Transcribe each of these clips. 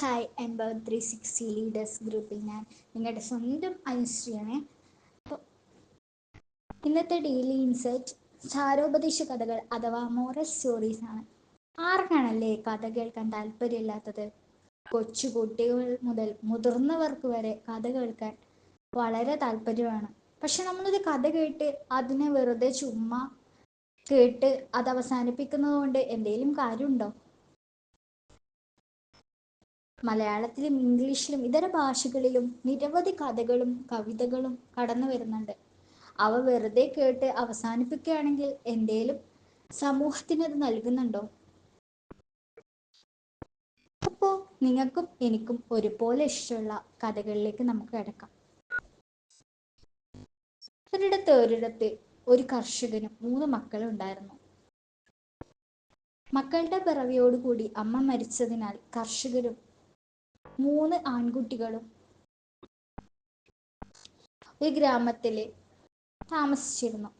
Hi എൺപത് three sixty leaders ഗ്രൂപ്പിൽ ഞാൻ നിങ്ങളുടെ സ്വന്തം അനുശ്രീയാണ്. അപ്പോൾ ഇന്നത്തെ ഡെയിലി ഇൻസൈറ്റ് ചാരോപദേശ കഥകൾ അഥവാ മോറൽ സ്റ്റോറീസ് ആണ്. ആർക്കാണല്ലേ കഥ കേൾക്കാൻ താല്പര്യമില്ലാത്തത്? കൊച്ചു കുട്ടികൾ മുതൽ മുതിർന്നവർക്ക് വരെ കഥ കേൾക്കാൻ വളരെ താല്പര്യമാണ്. പക്ഷെ നമ്മളൊരു കഥ കേട്ട് അതിനെ വെറുതെ ചുമ്മാ കേട്ട് അത് അവസാനിപ്പിക്കുന്നത് കൊണ്ട് എന്തെങ്കിലും കാര്യമുണ്ടോ? മലയാളത്തിലും ഇംഗ്ലീഷിലും ഇതര ഭാഷകളിലും നിരവധി കഥകളും കവിതകളും കടന്നു വരുന്നുണ്ട്. അവ വെറുതെ കേട്ട് അവസാനിപ്പിക്കുകയാണെങ്കിൽ എന്തേലും സമൂഹത്തിന് അത് നൽകുന്നുണ്ടോ? അപ്പോൾ നിങ്ങൾക്കും എനിക്കും ഒരുപോലെ ഇഷ്ടമുള്ള കഥകളിലേക്ക് നമുക്ക് കിടക്കാം. ഒരിടത്ത് ഒരിടത്ത് ഒരു കർഷകന് മൂന്ന് മക്കളും ഉണ്ടായിരുന്നു. മക്കളുടെ പിറവിയോടുകൂടി അമ്മ മരിച്ചതിനാൽ കർഷകരും മൂന്ന് ആൺകുട്ടികളും ഒരു ഗ്രാമത്തിൽ താമസിച്ചിരുന്നു.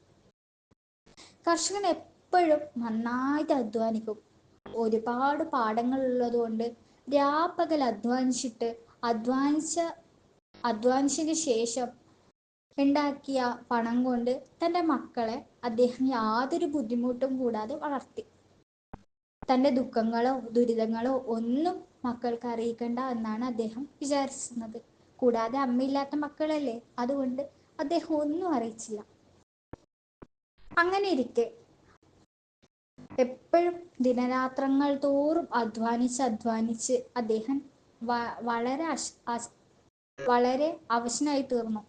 കർഷകൻ എപ്പോഴും നന്നായിട്ട് അധ്വാനിക്കും. ഒരുപാട് പാടങ്ങൾ ഉള്ളത് കൊണ്ട് രാപ്പകൽ അധ്വാനിച്ചിട്ട് അധ്വാനിച്ച അധ്വാനിച്ചതിന് ശേഷം ഉണ്ടാക്കിയ പണം കൊണ്ട് തന്റെ മക്കളെ അദ്ദേഹം യാതൊരു ബുദ്ധിമുട്ടും കൂടാതെ വളർത്തി. തന്റെ ദുഃഖങ്ങളോ ദുരിതങ്ങളോ ഒന്നും മക്കൾക്ക് അറിയിക്കണ്ട എന്നാണ് അദ്ദേഹം വിചാരിച്ചിരുന്നത്. കൂടാതെ അമ്മയില്ലാത്ത മക്കളല്ലേ? അതുകൊണ്ട് അദ്ദേഹം ഒന്നും അറിയിച്ചില്ല. അങ്ങനെ ഇരിക്കെ എപ്പോഴും ദിനരാത്രങ്ങൾ തോറും അധ്വാനിച്ച് അധ്വാനിച്ച് അദ്ദേഹം വളരെ വളരെ അവശനായി തീർന്നു.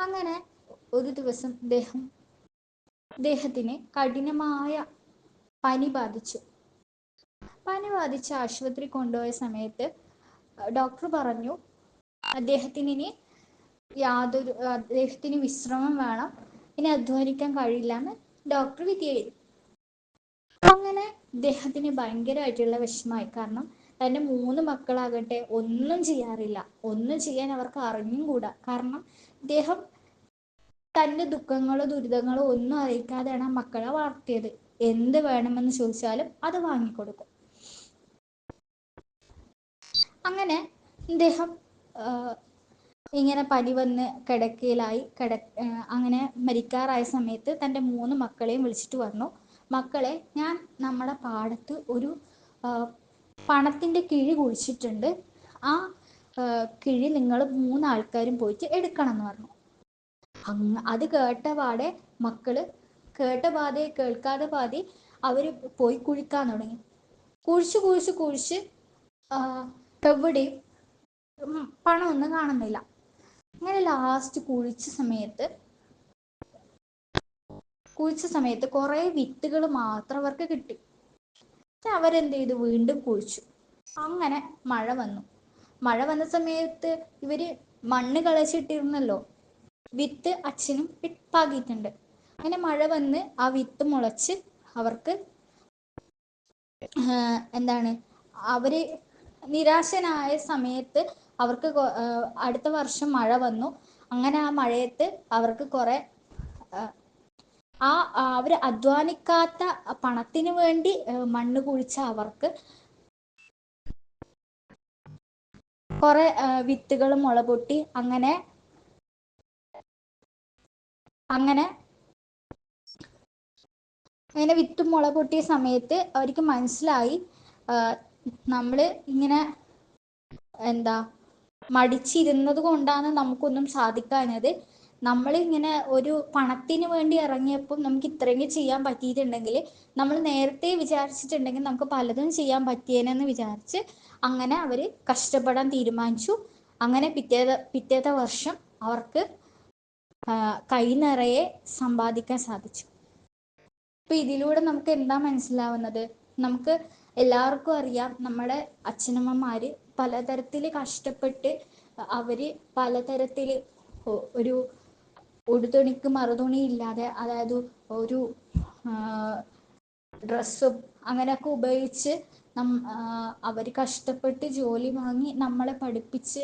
അങ്ങനെ ഒരു ദിവസം അദ്ദേഹം അദ്ദേഹത്തിന് കഠിനമായ പനി ബാധിച്ചു. പനി ബാധിച്ച് ആശുപത്രി കൊണ്ടുപോയ സമയത്ത് ഡോക്ടർ പറഞ്ഞു അദ്ദേഹത്തിന് ഇനി യാതൊരു അദ്ദേഹത്തിന് വിശ്രമം വേണം. ഇനി അധ്വാനിക്കാൻ കഴിയില്ല എന്ന് ഡോക്ടർ വിധി എഴുതി. അങ്ങനെ അദ്ദേഹത്തിന് ഭയങ്കരമായിട്ടുള്ള വിഷമമായി. കാരണം തന്റെ മൂന്ന് മക്കളാകട്ടെ ഒന്നും ചെയ്യാറില്ല. ഒന്നും ചെയ്യാൻ അവർക്ക് അറിഞ്ഞും കൂടാ. കാരണം ഇദ്ദേഹം തന്റെ ദുഃഖങ്ങളോ ദുരിതങ്ങളോ ഒന്നും അറിയിക്കാതെയാണ് ആ മക്കളെ വളർത്തിയത്. എന്ത് വേണമെന്ന് ചോദിച്ചാലും അത് വാങ്ങിക്കൊടുക്കും. അങ്ങനെ ഇദ്ദേഹം ഇങ്ങനെ പനി വന്ന് കിടക്കയിലായി കിട അങ്ങനെ മരിക്കാറായ സമയത്ത് തന്റെ മൂന്ന് മക്കളെയും വിളിച്ചിട്ട് പറഞ്ഞു മക്കളെ ഞാൻ നമ്മുടെ പാടത്ത് ഒരു പണത്തിന്റെ കിഴി കുഴിച്ചിട്ടുണ്ട്. ആ കിഴി നിങ്ങൾ മൂന്നാൾക്കാരും പോയിട്ട് എടുക്കണം എന്ന് പറഞ്ഞു. അങ്ങ് അത് കേട്ട പാടെ മക്കൾ കേട്ട പാതെ കേൾക്കാതെ പാതി അവർ പോയി കുഴിക്കാൻ തുടങ്ങി. കുഴിച്ച് കുഴിച്ച് കുഴിച്ച് എവിടെയും പണമൊന്നും കാണുന്നില്ല. അങ്ങനെ ലാസ്റ്റ് കുഴിച്ച സമയത്ത് കുഴിച്ച സമയത്ത് കുറേ വിത്തുകൾ മാത്രം അവർക്ക് കിട്ടി. അവരെന്ത് ചെയ്തു? വീണ്ടും കുഴിച്ചു. അങ്ങനെ മഴ വന്നു. മഴ വന്ന സമയത്ത് ഇവർ മണ്ണ് കളച്ചിട്ടിരുന്നല്ലോ. വിത്ത് അച്ഛനും പാകിയിട്ടുണ്ട് അങ്ങനെ മഴ വന്ന് ആ വിത്ത് മുളച്ച് അവർക്ക് എന്താണ് അവർ നിരാശനായ സമയത്ത് അവർക്ക് അടുത്ത വർഷം മഴ വന്നു. അങ്ങനെ ആ മഴയത്ത് അവർക്ക് കുറെ ആ അവർ അധ്വാനിക്കാത്ത പണത്തിന് വേണ്ടി മണ്ണ് കുഴിച്ച അവർക്ക് കുറെ വിത്തുകൾ മുള പൊട്ടി. അങ്ങനെ അങ്ങനെ അങ്ങനെ വിത്ത് മുള പൊട്ടിയ സമയത്ത് അവർക്ക് മനസ്സിലായി നമ്മൾ ഇങ്ങനെ എന്താ മടിച്ചിരുന്നത് കൊണ്ടാണ് നമുക്കൊന്നും സാധിക്കാഞ്ഞത്. നമ്മൾ ഇങ്ങനെ ഒരു പണത്തിന് വേണ്ടി ഇറങ്ങിയപ്പോൾ നമുക്ക് ഇത്രയും ചെയ്യാൻ പറ്റിയിട്ടുണ്ടെങ്കിൽ നമ്മൾ നേരത്തെ വിചാരിച്ചിട്ടുണ്ടെങ്കിൽ നമുക്ക് പലതും ചെയ്യാൻ പറ്റിയേനെന്ന് വിചാരിച്ച് അങ്ങനെ അവർ കഷ്ടപ്പെടാൻ തീരുമാനിച്ചു. അങ്ങനെ പിറ്റേത പിറ്റേത്തെ വർഷം അവർക്ക് കൈ നിറയെ സമ്പാദിക്കാൻ സാധിച്ചു. അപ്പൊ ഇതിലൂടെ നമുക്ക് എന്താ മനസ്സിലാവുന്നത്? നമുക്ക് എല്ലാവർക്കും അറിയാം നമ്മുടെ അച്ഛനമ്മമാര് പലതരത്തിൽ കഷ്ടപ്പെട്ട് അവർ പലതരത്തിൽ ഒരു ഉടുതുണിക്ക് മറുതുണി ഇല്ലാതെ അതായത് ഒരു ഡ്രസ്സും അങ്ങനെയൊക്കെ ഉപയോഗിച്ച് നം അവർ കഷ്ടപ്പെട്ട് ജോലി വാങ്ങി നമ്മളെ പഠിപ്പിച്ച്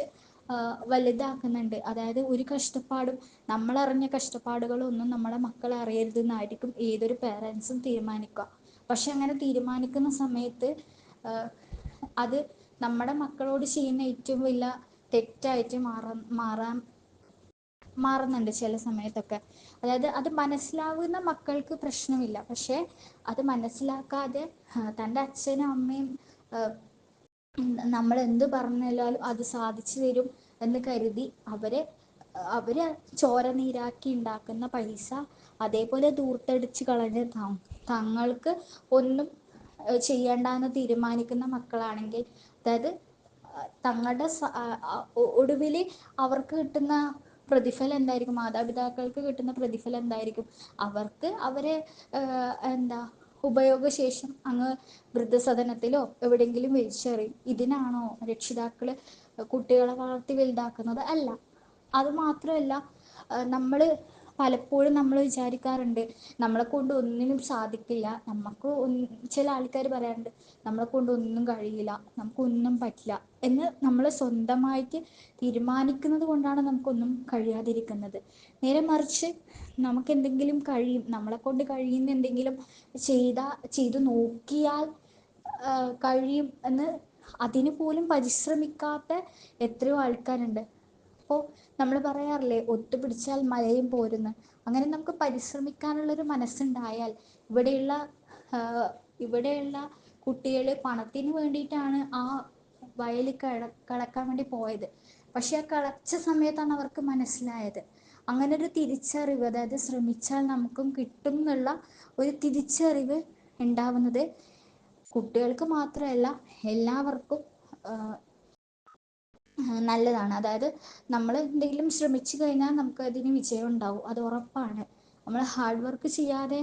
വലുതാക്കുന്നുണ്ട്. അതായത് ഒരു കഷ്ടപ്പാടും നമ്മളറിഞ്ഞ കഷ്ടപ്പാടുകളൊന്നും നമ്മളെ മക്കൾ അറിയരുതെന്നായിരിക്കും ഏതൊരു പേരൻസും തീരുമാനിക്കുക. പക്ഷെ അങ്ങനെ തീരുമാനിക്കുന്ന സമയത്ത് അത് നമ്മുടെ മക്കളോട് ചെയ്യുന്ന ഏറ്റവും വലിയ തെറ്റായിട്ട് മാറ മാറാൻ മാറുന്നുണ്ട് ചില സമയത്തൊക്കെ. അതായത് അത് മനസ്സിലാവുന്ന മക്കൾക്ക് പ്രശ്നമില്ല. പക്ഷെ അത് മനസ്സിലാക്കാതെ തന്റെ അച്ഛനും അമ്മയും നമ്മൾ എന്ത് പറഞ്ഞാലും അത് സാധിച്ചു തരും എന്ന് കരുതി അവരെ അവർ ചോര നീരാക്കി ഉണ്ടാക്കുന്ന പൈസ അതേപോലെ ധൂർത്തടിച്ച് കളഞ്ഞ് തങ്ങൾക്ക് ഒന്നും ചെയ്യണ്ടാന്ന് തീരുമാനിക്കുന്ന മക്കളാണെങ്കിൽ അതായത് തങ്ങളുടെ ഒടുവിൽ അവർക്ക് കിട്ടുന്ന പ്രതിഫലം എന്തായിരിക്കും? മാതാപിതാക്കൾക്ക് കിട്ടുന്ന പ്രതിഫലം എന്തായിരിക്കും? അവർക്ക് അവരെ എന്താ ഉപയോഗശേഷം അങ്ങ് വൃദ്ധസദനത്തിലോ എവിടെയെങ്കിലും വലിച്ചെറിയും ഇതിനാണോ രക്ഷിതാക്കൾ കുട്ടികളെ വളർത്തി വലുതാക്കുന്നത്? അല്ല. അത് മാത്രമല്ല നമ്മൾ പലപ്പോഴും നമ്മൾ വിചാരിക്കാറുണ്ട്. നമ്മളെ കൊണ്ട് ഒന്നിനും സാധിക്കില്ല. നമുക്ക് ചില ആൾക്കാർ പറയാറുണ്ട്. നമ്മളെ കൊണ്ട് ഒന്നും കഴിയില്ല. നമുക്ക് ഒന്നും പറ്റില്ല. എന്ന് നമ്മൾ സ്വന്തമായിട്ട് തീരുമാനിക്കുന്നത് കൊണ്ടാണ് നമുക്കൊന്നും കഴിയാതിരിക്കുന്നത്. നേരെ മറിച്ച് നമുക്ക് എന്തെങ്കിലും കഴിയും. നമ്മളെ കൊണ്ട് കഴിയുന്ന എന്തെങ്കിലും ചെയ്ത ചെയ്തു നോക്കിയാൽ കഴിയും എന്ന് അതിന് പോലും പരിശ്രമിക്കാത്ത എത്രയോ ആൾക്കാരുണ്ട്. അപ്പോൾ നമ്മൾ പറയാറില്ലേ ഒത്തുപിടിച്ചാൽ മലയും പോരുന്ന്. അങ്ങനെ നമുക്ക് പരിശ്രമിക്കാനുള്ളൊരു മനസ്സുണ്ടായാൽ ഇവിടെയുള്ള ഇവിടെയുള്ള കുട്ടികൾ പണത്തിന് വേണ്ടിയിട്ടാണ് ആ വയലിൽ കള കിളക്കാൻ വേണ്ടി പോയത്. പക്ഷെ ആ കിളച്ച സമയത്താണ് അവർക്ക് മനസ്സിലായത്. അങ്ങനെ ഒരു തിരിച്ചറിവ് അതായത് ശ്രമിച്ചാൽ നമുക്കും കിട്ടും എന്നുള്ള ഒരു തിരിച്ചറിവ് ഉണ്ടാവുന്നത് കുട്ടികൾക്ക് മാത്രമല്ല എല്ലാവർക്കും നല്ലതാണ്. അതായത് നമ്മൾ എന്തെങ്കിലും ശ്രമിച്ചു കഴിഞ്ഞാൽ നമുക്ക് അതിന് വിജയം ഉണ്ടാവും. അത് ഉറപ്പാണ്. നമ്മൾ ഹാർഡ് വർക്ക് ചെയ്യാതെ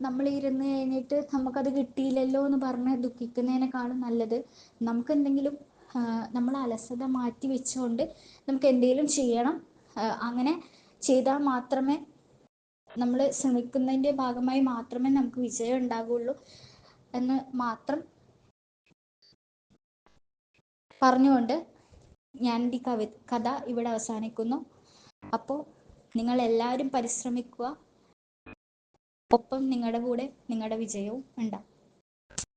നമ്മൾ ഇരുന്ന് കഴിഞ്ഞിട്ട് നമുക്കത് കിട്ടിയില്ലല്ലോ എന്ന് പറഞ്ഞ് ദുഃഖിക്കുന്നതിനേക്കാളും നല്ലത് നമുക്ക് എന്തെങ്കിലും നമ്മൾ അലസത മാറ്റി വെച്ചുകൊണ്ട് നമുക്ക് എന്തെങ്കിലും ചെയ്യണം. അങ്ങനെ ചെയ്താൽ മാത്രമേ നമ്മൾ ശ്രമിക്കുന്നതിന്റെ ഭാഗമായി മാത്രമേ നമുക്ക് വിജയം ഉണ്ടാകുള്ളൂ എന്ന് മാത്രം പറഞ്ഞുകൊണ്ട് ഞാൻ ഈ കവി കഥ ഇവിടെ അവസാനിക്കുന്നു. അപ്പോൾ നിങ്ങൾ എല്ലാവരും പരിശ്രമിക്കുക. ഒപ്പം നിങ്ങളുടെ കൂടെ നിങ്ങളുടെ വിജയവും ഉണ്ടാകും